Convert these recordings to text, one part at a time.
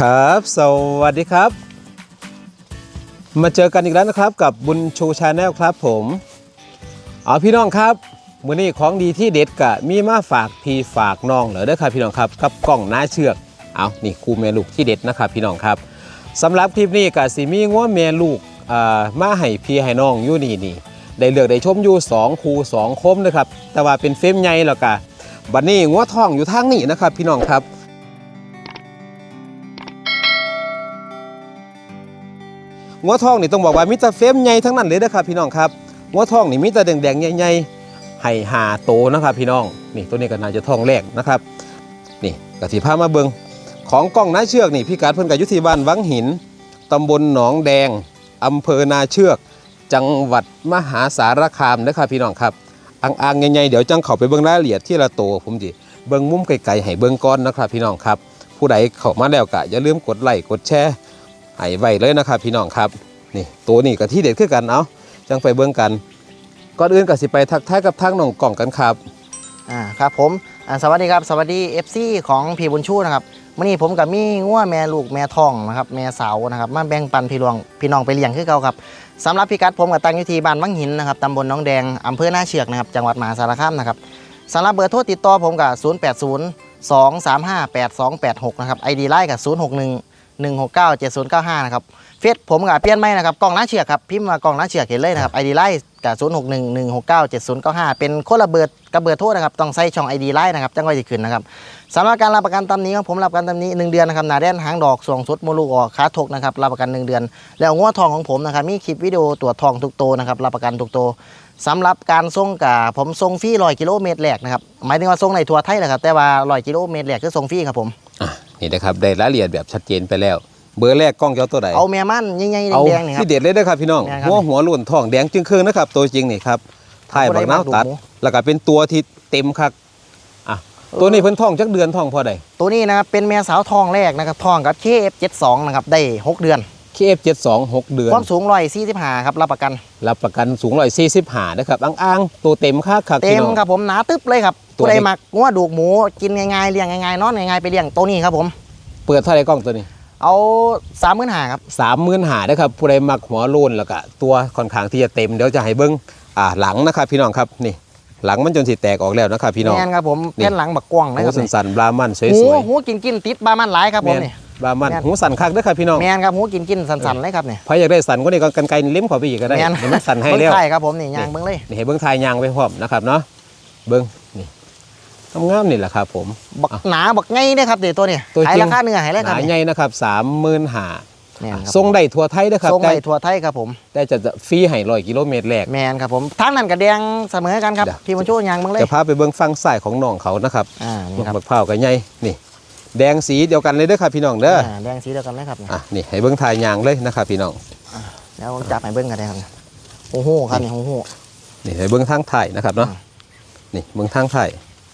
ครับ สวัสดีครับ มาเจอกันอีกแล้วนะครับกับบุญชูชาแนลครับผมเอาพี่น้องครับมื้อนี้ของดีที่เด็ดกะมีมาฝากพี่ฝากน้องเหรอเด้อครับพี่น้องครับกับกล้องหน้าเชือกเอานี่ครูแม่ลูกที่เด็ดนะครับพี่น้องครับสำหรับคลิปนี้กะสิมีง้วแม่ลูกอ่ามาให้พี่ให้น้องอยู่นี่นี่ได้เลือกได้ชมอยู่สองคูสองคมนะครับแต่ว่าเป็นเฟรมใหญ่แล้วกะบัดนี้ง้วทองอยู่ทางนี้นะครับพี่น้องครับ งัวทองนี่ต้องบอกว่ามิตรเฟรมใหญ่ทั้งนั้นเลยนะครับพี่น้องครับงัวทองนี่มิตรแดงๆใหญ่ๆให้หาโตนะครับพี่น้องนี่ตัวนี้ก็น่าจะทองแรกนะครับ นี่กสิพามาเบิงของกล้องน้าเชือกนี่พี่กัดเพิ่นกับยุทธิบ้านวังหินตำบลหนองแดงอำเภอนาเชือก จังหวัดมหาสารคามนะครับพี่น้องครับอ่างๆใหญ่ๆเดี๋ยวจังเข้าไปเบิ่งรายละเอียดที่ละโตผมสิเบิ่งมุมไกลๆให้เบิ่งก้อนนะครับพี่น้องครับ ผู้ใดเข้ามาแล้วก็อย่าลืมกดไลค์กดแชร์ ให้ไว้เลยนะครับ พี่น้องครับนี่ตัวนี้กับที่เด็ดคือกันเอาจังไปเบิ่งกันก่อนอื่นก็สิไปทักทายกับทางน้องกล่องกันครับอ่าครับผมสวัสดีครับสวัสดี FC ของพี่บุญชูนะครับมื่อนี้ผมกับมีงัวแม่ลูกแม่ทองนะครับแม่สาวนะครับมาแบ่งปันพี่รวงพี่น้องไปเลี้ยงคือเก่าครับสำหรับพี่กัดผมกับตังยู่ที่บ้านวังหินนะครับตำบลน้องแดงอำเภอหน้าเชือกนะครับจังหวัดมหาสารคามนะครับสำหรับเบอร์โทรติดต่อผมกับ 080 235 8286 นะครับ ID ไลน์กับ 061 169 7095 นะครับเฟซผมกับเปลี่ยนไม่นะครับกล้องน้าเชือกครับพิมพ์มากล้องน้าเชือกเห็นเลยนะครับ ID ไลน์กับ061 169 7095 เป็นโคนละเบอร์กับเบอร์โทรนะครับต้องใส่ช่อง ID ไลน์นะครับจังไว้จะขึ้นนะครับสำหรับการรับประกันตำนี้ของผมรับประกันตำนี้ 1 เดือนนะครับหนาแดนหางดอกสวงสุดมูลูออกขาทกนะครับรับประกัน 1 เดือน แล้วงวดทองของผมนะครับมีคลิปวิดีโอตรวจทองทุกโตนะครับรับประกันทุกโตสำหรับการส่งกับผมส่งฟรีร้อยกิโลเมตรแรกนะครับหมายถึงว่าส่งในทัวร์ไทยแหละครับแต่ว่าร้อยกิโลเมตรแรกคือส่งฟรีครับผม นี่นะครับได้รายละเอียดแบบชัดเจนไปแล้ว เบอร์แรกกล้องเจ้าตัวไหนเอาแม่มันใหญ่ๆเอาแดงๆนี่ครับที่เด็ดเลยนะครับพี่น้องแม่นครับหัวหัวหลุ่นทองแดงจึงเครื่องนะครับตัวจริงนี่ครับถ่ายบักน้าวตัดผู้ใดมักดูหมูแล้วก็เป็นตัวที่เต็มครับอะตัวนี้เพิ่นทองจักเดือนทองพอใดตัวนี้นะครับเป็นแม่สาวทองแรกนะครับทองกับ KF72 นะครับได้ 6 เดือน KF72 6 เดือน ความสูงร้อยสี่สิบห้าครับรับประกัน รับประกันสูง145นะครับอ่างๆ ตัวเต็มค่าครับเต็พี่มน้องครับผมหนาตึ๊บเลยครับตัวผู้ใดนี้มักงัวดูกหมูกินง่ายๆเลี้ยงง่ายๆนอนง่ายๆไปเลี้ยงตัวนี้ครับผม เปิดเท่าไหร่กล้องตัวนี้ เอาสามหมื่นหาครับสามหมื่นหานะครับผู้ใดมักหัวโลนแล้วก็ตัวค่อนข้างที่จะเต็มเดี๋ยวจะให้เบิ้งอ่าหลังนะครับพี่น้องครับนี่หลังมันจนสิแตกออกแล้วนะครับพี่น้องแม่นครับผมนี่แผ่นหลังบักกว้างนะหูครับสันๆบรามันสวยหูๆหูกินกินติดบามันหลายครับผมแม่นนี่ บรามันแม่นหูสันคักเด้อครับพี่น้องแมนครับหูกินกินสันๆเลยครับเนี่ยใครอยากได้สันก็นี่ก็กันไกลเล่มเขอไปอีกก็ได้แมนเดี๋ยวมันสันให้เบิ้งแล้วไทยครับผมนี่ยางเบิ้งเลยนี่ให้เบิ้งทายยางไปพร้อมนะครับเนาะเบิ้งนี่งามๆนี่แหละครับผมบักหนาบักไงเนี่ยครับเดี๋ยวตัวเนี่ยตัวขายจริงราคาเนื้อให้เลยหครับนานี่ใหญ่นะครับสามหมื่นหาแมนครับทรงได้ทั่วไทยเด้อครับทรงแต่ไปทั่วไทยครับผม แต่จะฟรีให้ร้อยกิโลเมตรแรกแมนครับผมทั้งนั้นกับแดงเสมอกันครับเดี๋ยวพี่มันช่วยยางเบิ้งเลยจะพาไปเบิ้งฟังสายของน้องเขานะครับอ่านี่ครับบักเผาวกับใหญ่นี่ แดงสีเดียวกันเลยเด้อครับพี่น้องเด้ออ่าแดงสีเดียวกันเลยครับนี่อะนี่ให้เบิ้งทายยางเลยนะครับพี่น้อง แล้วผมจับให้เบิ้งกันได้ครับโอ้โหครับนี่โอ้โห นี่ให้เบิ้งทางไทายนะครับเนาะอืมนี่เบิ้งทางไทาย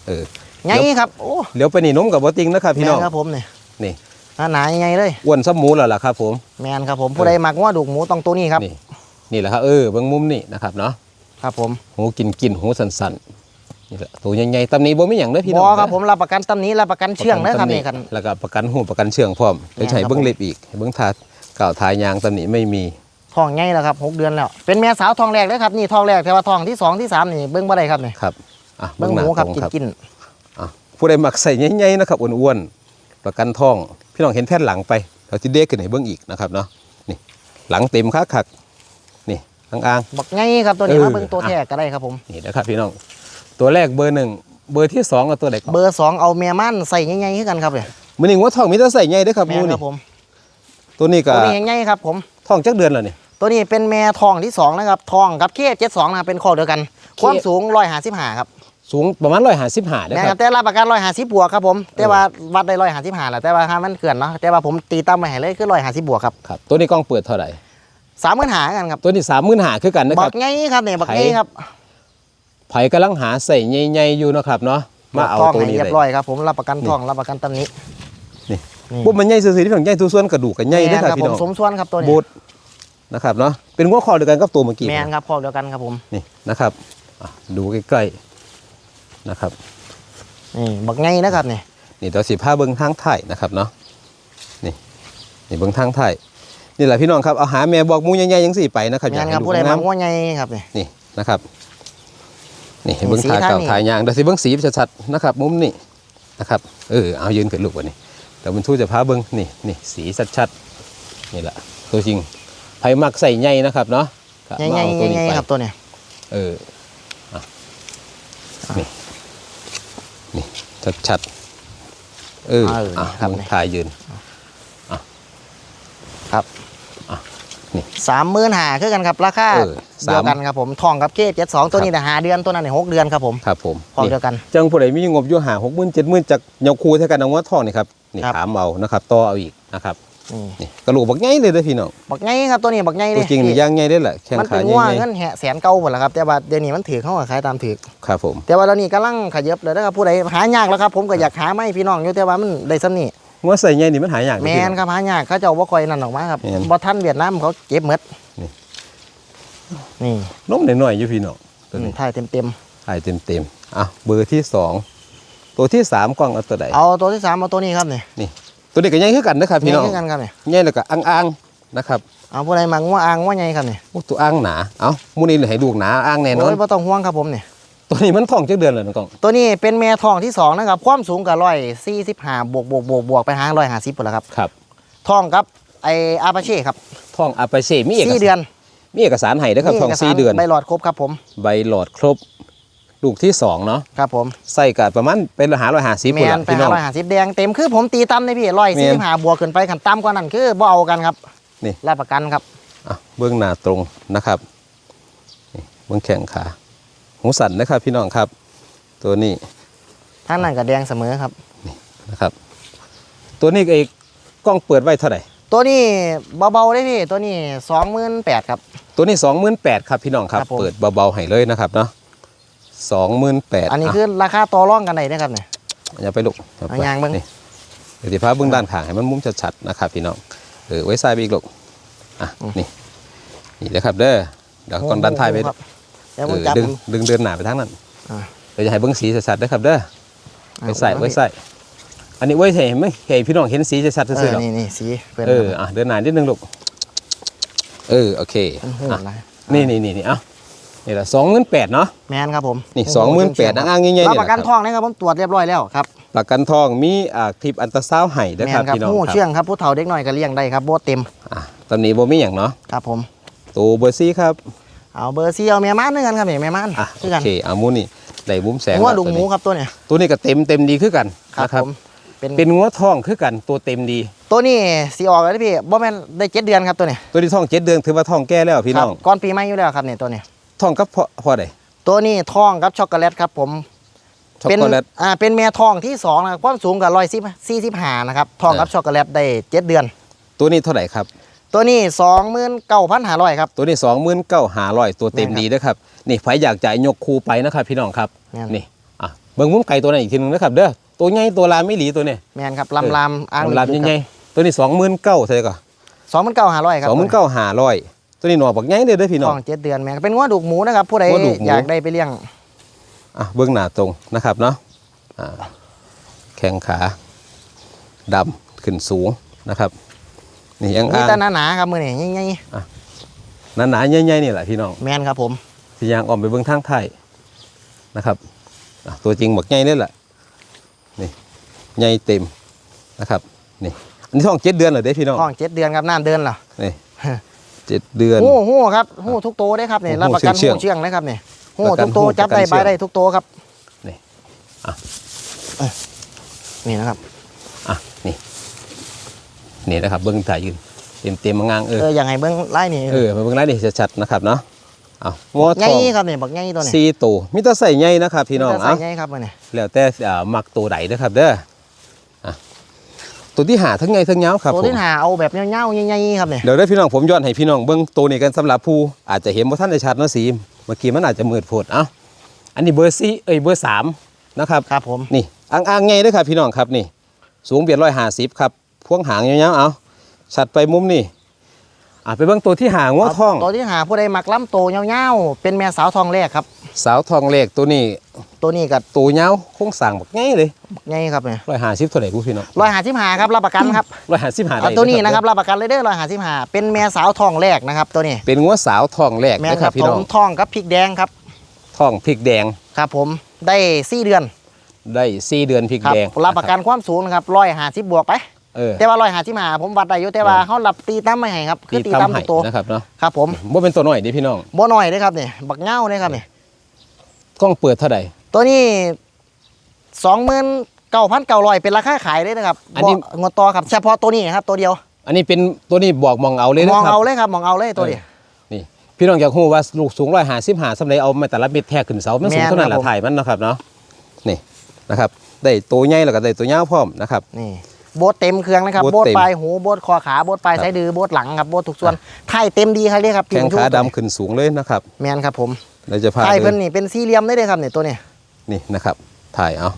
เออ ไงครับโอ้เดี๋ยวไปนี่นมกับบอติงนะครับพี่แมน้อนงครับผมนี่นี่ หนาหนาใหญ่เลยอ้วนซ้ำหมูแล้วล่ะครับผม แมนครับผมผู้ใดมักว่าดูกหมูต้องตัวนี้ครับนี่ นี่แหละครับเออเบิ้งมุมนี่นะครับเนาะ ครับผม หูกินกินหูสันสันๆ นี่แหละตัวใหญ่ๆตำหนี้บ่มีหยังเด้อพี่บน้องอเด้อครับผมรับประกันตำหนี้รับประกันเชื่องนะครับนี่ครับแล้วก็ประกันหูประกันเชื่องพร้อมเดี๋ยวจะใช้เบิ้งเล็บอีกให้เบิ้งทาก่าวทายยางตำหนี้ไม่มีท้องใหญ่แล้วครับหกเดือนแล้วเป็นแม่สาวท้องแรกเลยครับนี่ท้องแรกแต่ว่าท้องที่สองที่สามนี่เบิ้งบ่ได้ครับนี่ครับอะเบิ้งหหน้ามูครับตงกินกินอะผู้ใดมักใส่ใหญ่ๆนะครับอ้วนๆประกันท้อง พี่น้องเห็นแผ่นหลังไปเราจะเด็กขึ้นให้เบิ้งอีกนะครับเนาะนี่หลังเต็มคักคักๆนี่อ่างบักไงครับตัวนี้เออมาเบิ้งตัวแท้ก็ได้ครับผมๆนี่นะครับพี่น้อง ตัวแรกเบอร์หนึ่งเบอร์ที่สองกับตัวไหนก่อนเบอร์สองเอาแม่มันใส่ใหญ่ๆขึ้นกันครับเลยมือหนึ่งว่าท้องมีแต่ใส่ใหญ่เด้อครับแม่หมูนคนี่รับผมตัวนี้ก็ตัวนี้ใหญ่ๆครับผมท้องจักเดือนแล้วนี่ตัวนี้เป็นแม่ทองที่สองนะครับทองกับเคเจ็ดสองนะครับเป็นข้อเดียวกันเคความสูงร้อยห้าสิบห้าครับสูงประมาณร้อยห้าสิบห้าเด้อนะคครัรับบแต่รับประกันร้อยห้าสิบบวกครับผมแต่ว่าวัดได้ร้อยห้าสิบห้าแหละแต่ว่าถ้ามันเกินเนาะแต่ว่าผมตีตั้มไปให้เลยคือร้อยห้าสิบบวกครับครับตัวนี้กล้องเปิดเท่าไหร่สามหมื่นหากันครับตัวนี้สามหมื่นหาคือกันนะคบัรับกไงครับเนี่ยบักไงครับ ไผกำลังหาใส่ใหญ่ๆอยู่เนาะครับเนาะมาเอาทองตัวให้นี้เรียเลยบร้อยครับผมรับประกันทองรับประกันตำหนี้นี่นี่ปุ๊บมันใหญ่ซื่อๆที่ฝั่งใหญ่ตัวส่วนกระดูกกันใหญ่เด้อครับแมนพี่ผน้มองสมส่วนครับตัวนี้บูดนะครับเนาะเป็นหัวข้อเดียวกันกับตัวเมื่อกี้แมนครับข้อเดียวกันครับผมนี่นะครับอะดูใกล้ๆนะครับนี่บักไงนะครับนี่นี่ตัวสีผ้าเบิ้งทางถ่ายนะครับเนาะนี่นี่เบิ่งทางไทายนี่แหละพี่น้องครับเอาหาแม่บอกหมูใหญ่ๆยังสี่ไปนะครับแม่นครับดูผู้ใดงมามง่วงไงครับนี่นี่นะครับ นี่นี่เบิ้งสีทาทางเก่านี้ทายยางเดี๋ยวสิเบิ้งสีชัดๆนะครับ มุมนี่นะครับเออเอายืนขึ้นลูกวันนี้เดี๋ยวมันทู่จะพาเบิ้งนี่นี่สีชัดๆนี่แหละตัวจริงไผมักใส่ใหญ่นะครับเนาะก็ใหญ่มาใหญ่เอาตัวนี้ใหญ่ไปครับตัวเนี้ยเอออะนี่นี่ชัดๆเออเอออะครับเบิ้งนี่ทายยืน ครับ อะนี่ สามหมื่นหาคือกันครับราคาเออสาม เดียวกันครับผมทองกับเกเจ็ดสองตัวนี้แต่หาเดือนตัวนั้นเนี่ยหกเดือนครับผมครับผมพร้อมนี่เดียวกัน จังผู้ใดมีงบอยู่หาหกหมื่นเจ็ดหมื่นจากเหยาคูเท่ากันเอาว่าทองนี่ครับนี่ครับ ถามเอานะครับต่อเอาอีกนะครับนี่นี่กระโหลกบักใหญ่เลยเด้อพี่น้องบักไงครับตัวนี้บักไงเลตัวยจริงนี่ย่างใหญ่ได้แหละแข้งมันขาเป็นใหง่วญ่เงินแหะแสนเก่าหมดแล้วครับแต่ว่าเดี๋ยวนี้มันถือเข้ากับขายตามถือๆครับผมแต่ว่าตอนนี้กำลังขยับเลยนะครับผู้ใดหายากแล้วครับผมก็อยากหาไม่พี่น้องอยู่แต่ว่ามันได้ซ้ำนี่ งัวใส่ใหญ่นี่มันหายากแมเด้อพี่นองครับหายากเขาเจะว่าคอยนั่นออกมาครับแม่นบ่ท่านเวียดนามเขาเก็บหมดนี่นี่นมหน่อยๆอยู่พี่น้องตัวนี้ถ่ายเต็มเต็มถ่ายเต็มๆอะเบอร์ที่สองตัวที่สามกล้องเอาตัวใดๆเอาตัวที่สามเอาตัวนี้ครับนี่ตัวนี้ก็ใหญ่คือกันนะครับพี่น้องนี่คือกันครับนี่ใหญ่แล้วก็อ่างๆนะครับเอาผู้ใดมางัวอ่างงัวใหญ่ครับนี่โอ้ตัวอ่างหนาเอ้ามูนี่ให้ลูกหนาอ่างแน่นอนโอ้ยบ่ต้องห่วงครับผมนี่ ตัวนี้มันท้องจักเดือนแล้วน้องกล้องตัวนี้เป็นแม่ทองที่สองนะครับความสูงกับร้อยสี่สิบห้าบวกบวกบวกบวกไปหาร้อยห้าสิบหมดแล้วครับครับทองครับไออาปาเช่ครับท้องอาปาเช่มีเอกสี่สารเดือนมีเอกสารให้นะครับท้องกสารสี่เดือน ใบหลอดครบครับผมใบหลอดครบ ลูกที่สองเนาะครับผมใส่กับประมาณเป็นหาร้อยหาสิบแมคนนละไปพี่น้หาอง ร้อยห้าสิบแดงเต็มคือผมตีตั้มเลยพี่ร้อยแม่สี่นสิบห้าบวกขึ้นไปขันตั้มกว่านั้นคือบ่เอากันครับนี่ รับประกันครับ อะเบื้องหน้าตรงนะครับนี่เบื้องแข้งขา หูสั่นนะครับพี่น้องครับ ตัวนี้ท่านนั่นก็แดงเสมอครับนะครับ ตัวนี้ก็อีกกล้องเปิดไว้เท่าไหร่ตัวนี้เบาๆได้พี่ตัวนี้สองหมื่นแปดครับ ตัวนี้สองหมื่นแปดครับพี่น้องครับครับผมเปิดเบาๆให้เลยนะครับเนาะสองหมื่นแปดอันนี้คือราคาต่อรองกันได้นะครับเนี่ยอย่าไปลุกอย่ไปเอายางเบิ่งนี่เดี๋ยวที่พาเบื้องด้านข้างให้มันมุมชัดๆนะครับพี่น้องเออไว้ใส่ไปอีกลูกอะนี่นี่เลยครับเด้อเดี๋ยวก่อนดันท้ายไปครับ เดี๋ยวเอผมอจับดึงดึงเดินหน้าไปทางนั้นอ่าเดี๋ยวจะให้เบิ้งสีชัดๆนะครับเด้ออ่าไว้ใส่ไว้ใส่อันนี้ไว้เห็นไหมเห็นพี่น้องเห็นสีชัดๆเอซื่ออๆหรอกนี่นี่สีเพื่อนเอออะเดินหน้านิดนึงลูกเออโอเคมันหูอะอะไรนี่นี่นี่นี่เอ้านี่แหละสองหมื่นแปดเนาะแมนครับผมนี่สองหมื่นแปดนะอ้างง่ายๆรับนี่ประกันแหละทองนะครับผมตรวจเรียบร้อยแล้วครับประกันทองมีอ่าคลิปอันตราซาวด์ให้นะแมครับนครับพี่น้องหูคเชื่รับองครับผู้เฒ่าเด็กหน่อยก็เลี้ยงได้ครับโบเต็มอะตอนนี้โบมีอย่างเนาะครับผมตัวเบอร์ซี่ครับ เอาเบอร์ซีเอาแม่ม่านด้วยกันครับนี่แม่ม่านอะคืโออกันเคเอามูนี่ได้มุมแสงหัวแล้วลุงตัวหมูนี้ครับตัวเนี้ยตัวนี้ก็เต็มเต็มดีคือกันครับนะครับผมเป็นเป็นงัวทองคือกันตัวเต็มดี ตัวนี้สีออกแล้วพี่บ่แม่นได้เจ็ดเดือนครับตัวเนี้ยตัวที่ทองเจ็ดเดือนถือว่าทองแก่แล้วพี่น้องครับก่อนปีใหม่อยู่แล้วครับเนี่ยตัวเนี้ยทองกับพอพอใดตัวนี้ทองครับช็อกโกแลตครับผมช็อกเป็นโกแลตอ่าเป็นแม่ทองที่สองนะครับความสูงกับร้อยสิบสี่สิบห้านะครับทองกับเออช็อกโกแลตได้เจ็ดเดือน ตัวนี้เท่าไหร่ครับ ตัวนี้สองหมื่นเก้าพันห้าร้อยครับ ตัวนี้สองหมื่นเก้าหาร้อยตัวเต็มแม่นครับดีนะครับ นี่ใครอยากจ่ายยกคูไปนะครับ พี่น้องครับแม่นนี่อะเบิ่งมุมไก่ตัวนั้นอีกทีหนึงนะครับเด้อตัวใหญ่ตัวลามไม่หลีตัวนี้แมนครับลำลามอ่างลามใหญ่ๆตัวนี้สองหมื่นเก้าเท่าไหร่ก่อนสองหมื่นเก้าห้าร้อยครับสองหมื่นเก้าหาร้อยตัวนี้หน่อบักใหญ่เลยเด้อพี่น้ทอองงเจ็ดเดือนแมนเป็นงัวดูกหมูนะครับผู้ใดงัวดูกหมูอยากได้ไปเลี้ยงอะเบื้องหน้าตรงนะครับเนาะอ่าแข้งขาดำขึ้นสูงนะครับ นี่ยังมีอ่างแต่หนาๆครับมือนี่ใหญ่หนาๆใหญ่ๆนี่แหละพี่น้องๆแมนครับผมที่ยางออมไปเบื้องทางไทายนะครับอะตัวจริงบักใหญ่เลยแหละนี่ใหญ่เต็มนะครับนี่อันนี้ท้องเจ็ดเดือนเหรอเด้พี่น้องทองเจ็ดเดือนครับน่านเดือนเหรอนี่เจ็ดเดือน หูหูครับหูทุกโตได้ครับเนี่ยหูรับประกันเชื่หูองเชื่องนะครับเนี่ยหูประกันทุกโตหูจับประกัได้นเชื่บาอยงได้ทุกโตครับนี่อะเอ้ยนี่นะครับอะนี่ นี่นะครับเบื้องถ่ายยืนเต็มเต็มๆงางเออเอออย่างไงเบิ้งไล่นี่เออมาเบื้องไล่นี่ชัดๆนะครับเนาะเอางอใหทญ่องครับเนี่ยบักใหญ่ตัวนี้สี่ตัวมิตรใส่ใหญ่นะครับพี่น้องใส่เอ้าใหญ่ครับมันเนี่ยแล้วแต่อ่ามักตัวใดนะครับเด้ออะตัวที่หาทั้งไงทั้งยาวครับตัวผมที่หาเอาแบบเงี้ยวๆใหญ่ๆครับเนี่ยเดี๋ยวได้อพี่น้องผมย้อนให้พี่น้องเบิ้งตัวนี้กันสำหรับผู้อาจจะเห็นว่าท่านในชัดเนาะสีเมื่อกี้มันอาจจะมืดโพดเอ้าอันนี้เบอร์สี่เอ้ยเบอร์สามนะครับครับผมนี่อ่างอ่างไงเด้อครับพี่น้องครับนี่ สูงเบียดร้อยห้าสิบครับ พวงหางยาวๆเอาชัดไปมุมนี่อะไปเบิ้งตัวที่หางว่าทอง ตัวที่หาผู้ใดมักล้ำโตเงี้ยวๆเป็นแม่สาวทองแรกครับ สาวทองแรกตัวนี้ตัวนี้กับตัวยาวโครงสร้างแบบง่ายเลยไงครับเนี่ยร้อยห้าสิบเท่าไหร่กูพี่น้องร้อยหาสิบหาครับรับประกันครับร้อยห้าสิบห้าได้เอาตัวนี้นะครับรับประกันเลยเด้อร้อยหาสิบหาเป็นแม่สาวทองแรกนะครับ ตัวนี้เป็นงัวสาวทองแรกแม่นนะคครัรับบพี่ผน้อมงทองกับพริกแดงครับทองพริกแดงครับผมได้สี่เดือน ได้สี่เดือนพริกครับแดงรับประกันความสูงนะครับร้อยหาสิบบวกไป เออแต่ว่าร้อยหาสิบหาผมวัดได้อยู่แต่ว่าเขารับตีตั้มไม่ให้ครับคือตีตั้มให้ตัวนะครับเนาะครับผมว่าเป็นตัวน้อยเดิพี่น้องบ่น้อยเลยครับนี่บักเง่าเลยครับนี่กล้องเปิดเท่าไหร่ตัวนี้สองหมื่นเก้าพันเก้าร้อยเป็นราคาขายเลยนะครับอันนี้บ่งดต่อครับเฉพาะตัวนี้ครับตัวเดียว อันนี้เป็นตัวนี้บอกมองเอาเลยมนะองครับเอาเลยครับมองเอาเลยตัวนี้นี่พี่น้องอยากรู้ว่าลูกสูงร้อยห้าสิบห้าสำหรับเอามาแต่ละเม็ดแทกขึ้นเสามันสูงแม่นเท่านั้นแหครัละบผมถ่ายมันเนาะครับเนาะนี่นะครับ ได้ตัวใหญ่แล้วก็ได้ตัวยาวพร้อมนะครับนี่ โบทเต็มเครื่องนะครับ โบ๊ทโบทเต็ม ปลายหูโบทคอขาโบทปลายครับไส้ดือโบทหลังครับโบททุกส่วนไทยเต็มดีครับเรียกครับแข้งพี่ขาผู้ชมดำขึ้นสูงเลยนะครับแมนครับผมเราจะพาไทยเดิเพิ่นนนี่เป็นสี่เหลี่ยมได้เลยครับเนี่ยตัวนี้นี่นะครับ ถ่ายเอา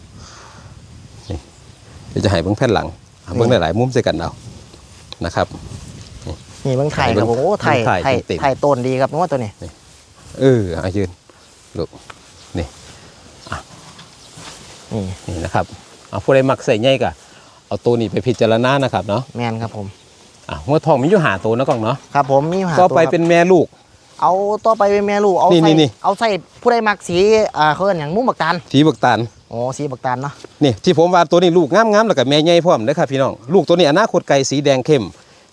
นี่เดี๋ยวจะให้เบิ้งแผ่นหลังเอาเบิ้งหลายๆมุมใส่กันเอานะครับ นี่เมืองไทยไทยครับผมโอ้ไทยเมืองไทยไทยเต็มๆ ไทยต้นดีครับนึกว่าตัวนี้เออเอายืนลูกนี่นี่นะครับเอาผู้ใดมักใส่ใหญ่ก็ เอาตัวนี้ไปพิจารณานะครับเนาะแมนครับผมอะหัวทองมีอยู่หาตัวนะกล้องเนาะครับผมมีหาต่อตัวไปครับเป็นแม่ลูก เอาต่อไปเป็นแม่ลูกเอานี่ใส่นี่นี่ เอาใส่ผู้ใดมักสีอ่าเขาเรียกอย่างมุ้งบักตาลสีบักตาลโอ้สีบักตาลเนาะนี่ที่ผมว่าตัวนี้ลูกงามๆแล้วก็แม่ใหญ่พร้อมเด้อครับพี่น้องลูกตัวนี้อนาคตไกลสีแดงเข้ม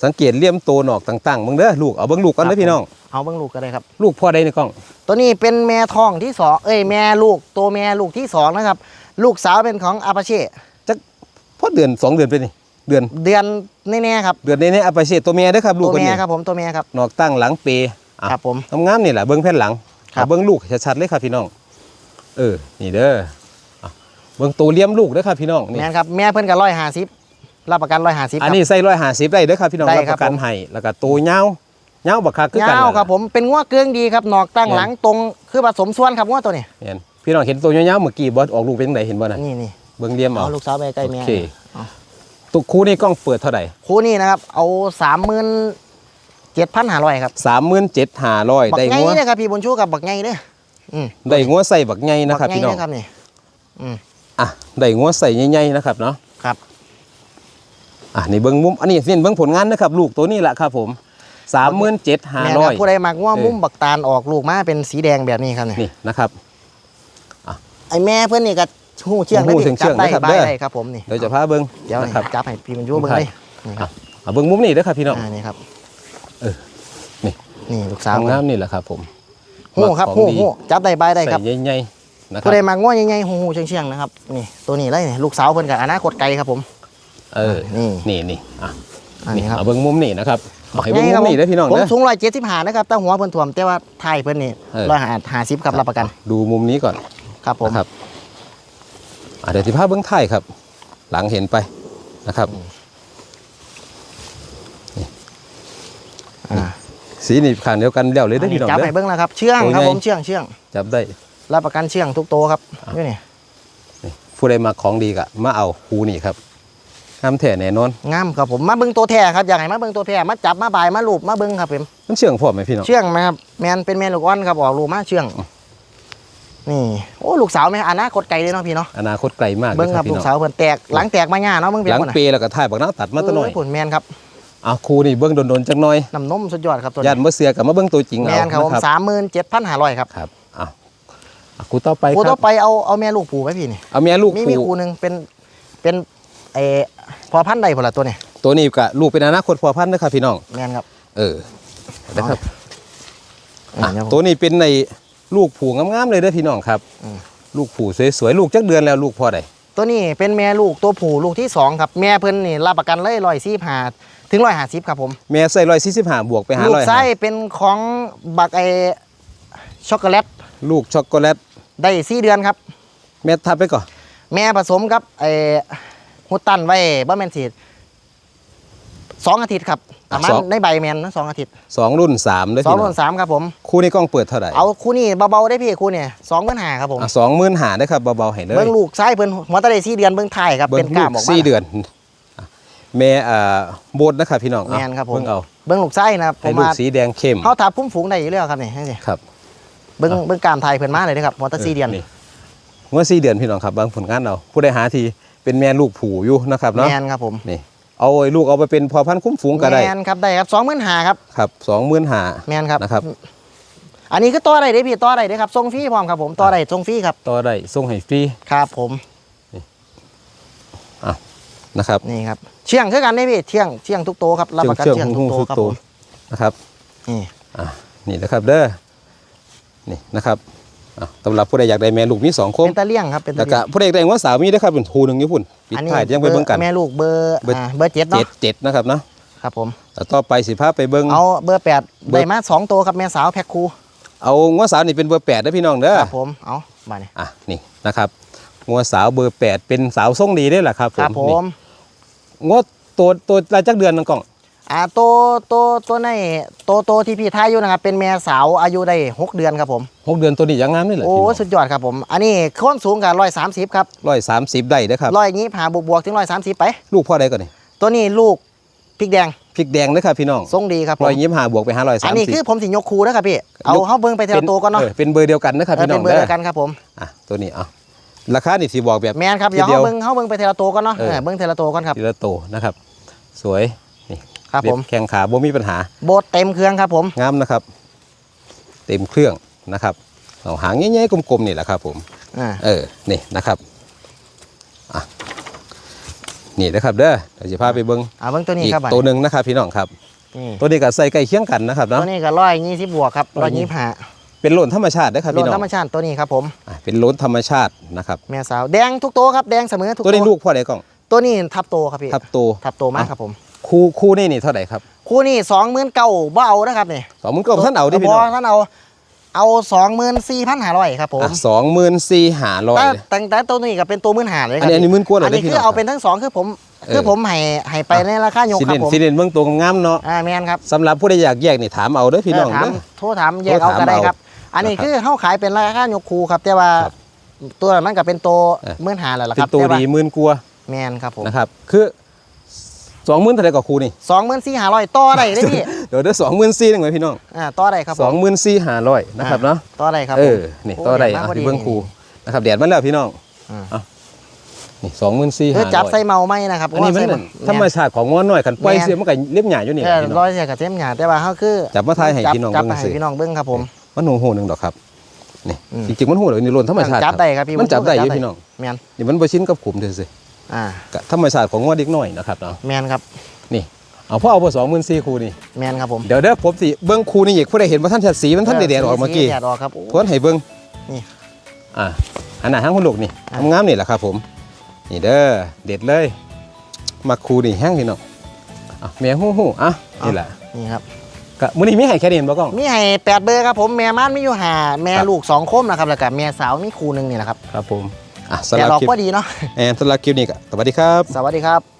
สังเกตเลี่ยมโตหนอกต่างๆเบิ่งเด้อลูกเอาเบิ่งลูกก่อนเด้อพี่น้องเอาเบิ้งลูกก็ได้ครับ ลูกพ่อใดในกล้อง ตัวนี้เป็นแม่ทองที่สองเอ้ยแม่ลูกตัวแม่ลูกที่สองนะครับลูกสาวเป็นของอาปาเช่ พอเดือนสองเดือนไปนี่เดือนเดือนแน่ๆครับเดือนนี้เนี่ยเอาไปเสียตัวเมียเด้อครับลูกตัวคนแม่นี้ครับผมตัวแม่ครับหนอกตั้งหลังเปอะครับผม งามๆนี่แหละเบิ้งแผ่นหลังครับ เอาเบิ้งลูกชัดๆเลยครับพี่น้อง เออนี่เด้ออะเบิ้งตัวเลี้ยมลูกเด้อครับพี่น้องนี่ แม่นครับแม่เพิ่นกับร้อยห้าสิบรับประกันร้อยห้าสิบ อันนี้ใส่ร้อยห้าสิบได้เด้อครับพี่น้องได้รับคปรับระกันผม ให้แล้วก็ตัวเงาเงาบักคักคือกันเงาครับผมเป็นง้วเกลืองดีครับหนอกตั้งแม่นหลังตรงคือผสมส่วนครับง้วตัวนี้เห็นพี่น้องเห็นตัวเงาๆเมื่อกี้บอสออกลูกเป็นจังไดเห็นบ่น่ะนี่นี่ เบิ้งเลี้ยมเอาเอาลูกสาวไปใกล้แม่โอเคเอาตัวคู่นี่กล้องเปิดเท่าไหร่คู่นี้นะครับ เอาสามหมื่นเจ็ดพันห้าร้อยครับสามหมื่นเจ็ดห้าร้อยบักได้ไงงัวเลยครับพี่บุญชูกับบักไงเด้ออืมได้งัวใส่บักใหญ่นะครับบักไงพี่น้องเด้อครับนี่อืมอะได้งัวใส่ใหญ่ๆนะครับเนาะครับ อะนี่เบิ้งมุมอันนี้เน้นเบิ้งผลงานนะครับ ลูกตัวนี้แหละครับผมสามหมื่นเจ็ดห้าแม่นร้คอรับยผู้ใดมักง้วเออ มุมบักตาลออกลูกมาเป็นสีแดงแบบนี้ครับนี่นี่นะครับ ไอแม่เพื่อนนี่ก็ หูเชื่องได้หูพี่เชื่จัองบๆได้นะครับบายเด้อ ได้ครับผมนี่เดี๋ยวจะพาเบิ้งเดี๋ยวนะนี่ครับจับให้พี่บรรจุเบิ่งเลยนี่ครับเอาเบิ้งมุมนี้เด้อครับพี่น้อง อ่านี่ครับเออนี่ นี่ลูกสาวทำงามนี่แหละครับผมหูครับมักขหูองดีหูจับได้บายได้ครับ ใส่ใหญ่ๆนะครัผู้บใดมักง้วใหญ่ๆหูหูเชื่องๆนะครับนี่ตัวนี้เลยนี่ลูกสาวเพิ่นกับอนาคตไกลครับผม เออนี่ นี่นี่อะอันนี่นี้ครับเอาเบิ้งมุมนี่นะครับเอาให้ใหเบิ้งญ่มุครับมนี่เด้อพี่น้องผมเด้อ สูงร้อยเจ็ดสิบห้านะครับแต่หัวเพิ่นถ่วมแต่ว่าไทยเพิ่นนี่เออ ร้อยห้าสิบครับรับประกัน ดูมุมนี้ก่อนครับผมนะครับอะ เดี๋ยวที่ภาพเบื้องท้ายครับ หลังเห็นไปนะครับอ่าสีนี่ขางเดียวกันแล้วเลยได้อพี่น้องจับเด้ให้อเบิ่งแล้วครับเชื่องครับตัวใหญ่ผมเชื่องเชื่องจับได้รับประกันเชื่องทุกโตวครับนี่นี่นี่ผู้ใดมาของดีกะมาเอาคูนี่ครับห้ามแท้แน่นอนงามครับผมมาเบิ่งตัวแท้ครับอยากให้มาเบิ่งตัวแท้มาจับมาบายมาลูบมาเบิ่งครับผมมันเชื่องพร้อมไหมพี่น้องเชื่องไหมครับแมนเป็นแมนลูกอ่อนครับออกลูกมาเชื่อง นี่โอ้ลูกสาวแม่อนาคตไกลเลยเนาะพี่เนาะอนาคตไกลมากเบิ้งนะคครัรับบพี่ลูน้กองสาวเพิ่นแตกหลังแตกมาหญ้าเนาะเบิ่งหเป็นลังคนน่ะเปแล้วก็ถ่ายบักน้าตัดมาตัวหน่อยเผลแมนครับเอาคูนี่เบิ้งโดนๆจักหน่อยน้ำนมสุดยอดครับตัวยันี้นบ่เสียกับมาเบิ้งตัวจริงแมเอานครับผมนะสามหมื่นเจ็ดพันห้าร้อยครับครับเอาเอาคูต่อไปครูคต่รัอบไปเอาเอาแม่ลูกผูไหมพี่นี่เอาแม่ลูกมีมีผูครูหนึ่งเป็นเป็นเออพอพันธุ์ใดพอละตัวนี้ตัวนี้ก็ลูกเป็นอนาคตพอพันธุ์นะครับพี่น้องแมนครับ เออนะครับอ่าอะเดี๋ยวผมตัวนี้เป็นใน ลูกผูงามๆเลยเด้อพี่น้องครับอืมลูกผูสวยๆลูกจักเดือนแล้วลูกพ่อใดตัวนี้เป็นแม่ลูกตัวผูลูกที่สองครับแม่เพิ่นนี่รับประกันเลยร้อยสี่หาถึงร้อยห้าสิบครับผมแม่ใส่ร้อยสี่สิบห้าบวกไปหาลูกร้อยไส้เป็นของบักไอช็อกโกแลตลูกช็อกโกแลตได้สี่เดือนครับ แม่ทับไปก่อนแม่ผสมกับไอ้ฮุตตันไว้บ่แม่นสิ สองอาทิตย์ครับประมาณในใบแมนนะสองอาทิตย์สองรุ่นสามเลยสองพี่น้รุ่องนสามครับผม คู่นี้กล้องเปิดเท่าไหร่เอาคู่นี้เบาๆได้พี่คู่เนี่ยสองหมื่นห้าครับผมสองหมื่นหาได้ครับเบาๆให้เลยเบิ้งลูกไส้เพิ่นหัวตะเลสี่เดือนเบิ้งไทายครับเบิ้เป็งนกลูล้ามกออกมา สี่เดือนอะแม่อ่าโบดนะครับพี่น้องเอาแม่นครับผม เบิ้งเอาเบิ้งลูกไส้นะครับผให้มลูกว่าสีแดงเข้มเขาทับพุ่มฝูงได้อยู่แล้วครับนี่นี่สิครับเบิ้งเบิ้งกล้ามไทยเพิ่นมาเลยนะครับหัวตะซีเดียนเมื่อสี่เดือนพี่น้องครับบางผลงานเราผู้ใดหาทีเป็นแม่ลูกผูอยู่นะครับเนาะแมนครับผม นี่ เอาไอ้ลูกเอาไปเป็นพอพันธุ์คุ้มฝูงก็ได้แมนครับได้ครับสองหมื่นหาครับครับสองหมื่นหาแมนครับนะครับ อันนี้คือต่อได้เด้พี่ต่อได้เด้ครับส่งฟรีพร้อมครับผมต่อได้ส่งฟรีครับต่อได้ส่งให้ฟรีครับผมนะครับนี่ครับเชี่ยงคือกันได้พี่เที่ยงเที่ยงทุกโตวครับรับประกันเชื่องเที่ยงๆทุหุ้กงโตวๆทุกครับตัวผมนะครับนี่อะนี่นะครับเด้อนี่นะครับอะ สำหรับผู้ใดอยากได้แม่ลูกมีสองคมเป็นตะเลี่ยงครับเป็นแล้ตะวก็เลี่ยงผู้ใดอยากได้ว่าสาวมีนะครับเป็นทูหนึ่งญี่ปุ่นปิดอันนี้ท้ายยังไปเบิ่งกันแม่ลูกเบอร์เบอร์อ่าเบอร์เจ็ดเจ็เนาะดเจ็ดนะครับเนาะครับผม แล้วต่อไปสิพาไปเบิ่ง เอาเบอร์แปดเบอร์ ได้มาสองตัวครับแม่สาวแพ็คคูเอางัวสาวนี่เป็นเบอร์แปดนะพี่น้องเด้อครับผมเอามาเนี่ยอะนี่นะครับงัวสาวเบอร์แปดเป็นสาวทรงดีได้แหละครับครับผนี่ม งวตัวตัวรายจักเดือนนังกล่อง อ่าตัวตัวตัวในตัวตัวที่พี่ทายอยู่นะครับเป็นแม่สาวอายุได้หกเดือนครับผมหกเดือนตัวนี้ยังงามนี่แหละโอ้สุดยอดครับผมอันนี้โค้นสูงกับร้อยสามสิบครับร้อยสามสิบได้เด้อครับร้อยงี้ผ่าบวกบวกๆถึงร้อยสามสิบไป ลูกพ่อใดก่อนนี่ตัวนี้ลูกพริกแดงพริกแดงเด้อครับพี่น้องทรงดีครับผมร้อยยี่สิบห้าบวกไปห้าร้อยอัสานมนี้สิบคือผมสิยกคูนะครับพี่เอาเข้าเบิ้งไปเทละตัวก่อนเนาะเป็นเบอร์เดียวกันนะครับเออพี่น้เป็อนงเบอร์เด้เดีอยวกันครับผมอะตัวนี้เอาราคานี่สิบอกแบบแมนครับทีเดี๋ยวเดียวเขาเบิ้งเขาเบิ้งไปเทละตัวก่อนเนาะเออเออเบิ้งเทละตัวก่อนครับทีละโตวนะครับ สวยนี่ ครับผมเล็แข้งขาบ่มีปัญหา โบทเต็มเครื่องครับผมงามนะครับ เต็มเครื่องนะครับเอาหางใหญ่ๆกลมๆนี่แหละครับ ผมอ่าเออนี่นะครับอะนี่นะครับเด้อเดี๋ยวจะพาไปเบิ้งเอาเบิ้งตัวนี้อีกครับบัดตัวหนึ่งนะครับ พี่น้องครับนี่ตัวนี้ก็ใส่ใกล้เคียงกันนะครับตัเนาะวนี้ก็ร้อยยี่สิบบวกครับร้อยยี่สิบห้าเป็นโลนธรรมชาตินะครับโลพี่นน้อธรงรมชาติตัวนี้ครับผมอะเป็นโลนธรรมชาตินะครับแม่สาวแดงทุกตัวครับแดงเสมอทุกตัวนี้ลูกพ่อใดกล่องตัวนี้ทับโตครับพี่ทับโตทับโตมากครับผม คู่คู่นี่นี่เท่าไหร่ครับคู่นี้สองหมื่นเก้าบ่เอานะครับนี่สองหมื่นเก้าท่านเอาดิพี่น้องบ่ท่านเอาเอาสองหมื่นสี่พันห้าร้อยครับผมอะสองหมื่นสี่หาร้อยแต่แต่แต่ตัวนี้ก็เป็นตัวหมื่นห้าเลยคอัรันนี้อันนี้หมื่นกว่าเหรออันนี้พี่คืน้อองเอาเป็นทั้งสองคือผมเออคือผมให้ให้ไปในราคายกสิครัเด่บนผมสิเด่นเบื้องตัวงามเนาะอ่าแมนครับสำหรับผู้ใดอยากแยกนี่ถามเอาเด้อพี่น้องเออถามเด้อโทรถามแยกเอาโทรถามก็ได้เอาครับ อันนี้นะครับคือเขาขายเป็นราคายกคูครับ แต่ว่าครับตัวนั้นก็เป็นตัวเออหมื่นห้าแล้วล่ะเป็คนรับตัวแต่ว่าดีหมื่นกว่าแมนครับผมนะครับคือ สองหมื่นเท่าไหร่กับครูนี่สองหมื่นสี่ห้าร้อยต่อได้เลยพี่เดี๋ยวเด้อสองหมื่นสี่หนึ่งไว้พี่น้องอ่าต่อได้ครับผมสองหมื่นสี่ห้าร้อยนะครับเนาะต่อได้ครับเอผมอนี่โอ้ต่อได้เดี๋ยวอะมาพอดีที่เบื้องครูนะครับแดดมันแล้วพี่น้องอ่าเอานี่สองหมื่นสี่คือห้าจับร้อยใส่เมาไหมนะครับอันนี้มันเพราะว่าใส่ธรรมชาติของง้อน้อยกันปล่อยแม่นเสียมันก็เล็บหยาอยู่นี่เอแหละอพี่น้องร้อยเสียกับเต็มหยาแต่ว่าเขาคือจับมาทายให้จับพี่น้องจับเบิ่งมาให้สิพี่น้องเบิ้งครับผมมันหูหูหนึ่งดอกครับนี่อืมจริงๆมันหูเลยนี่หล่นธรรมชาติจับได้ครับพี่มันจับได้อยู่ผมพี่น้องแมนนี่มันบ่ชินกับขุมเด้อสิ อ่าก็ธรรมชาติของง้อเด็กน้อยนะครับเนาะแมนครับนี่เอาพ่อเอาไปสองหมื่นสี่ครูนี่แมนครับผมเดี๋ยวเด้อผมสิเบิ้งครูนี่อีกผู้ใดเห็นว่าท่านชัดสีมันท่านได้แดดออกเมื่อกี้แดดออกครับโอ้ ทวนให้เบิ้งนี่ อ่าอันไหนห้างคนลูกนี่อะงามๆนี่แหละครับผม นี่เด้อเด็ดเลยมาครูนี่แห้งพี่น้องอะแม่ฮู้ฮู้อะนี่แหละนี่ครับก็มื้อนี้มีให้แค่นี้เห็นบ่กล้อง มีให้แปดเบอร์ครับผมแม่ม่านมีอยู่หาแม่ครับ ลูกสองคมนะครับแล้วก็แม่สาวมีคู่หนึ่งนี่แหละครับครับผม อะสำหแต่รับดอกคลิปก็ดีเนาะแอนสำหรับคลิปนี้ก็สวัสดีครับ สวัสดีครับ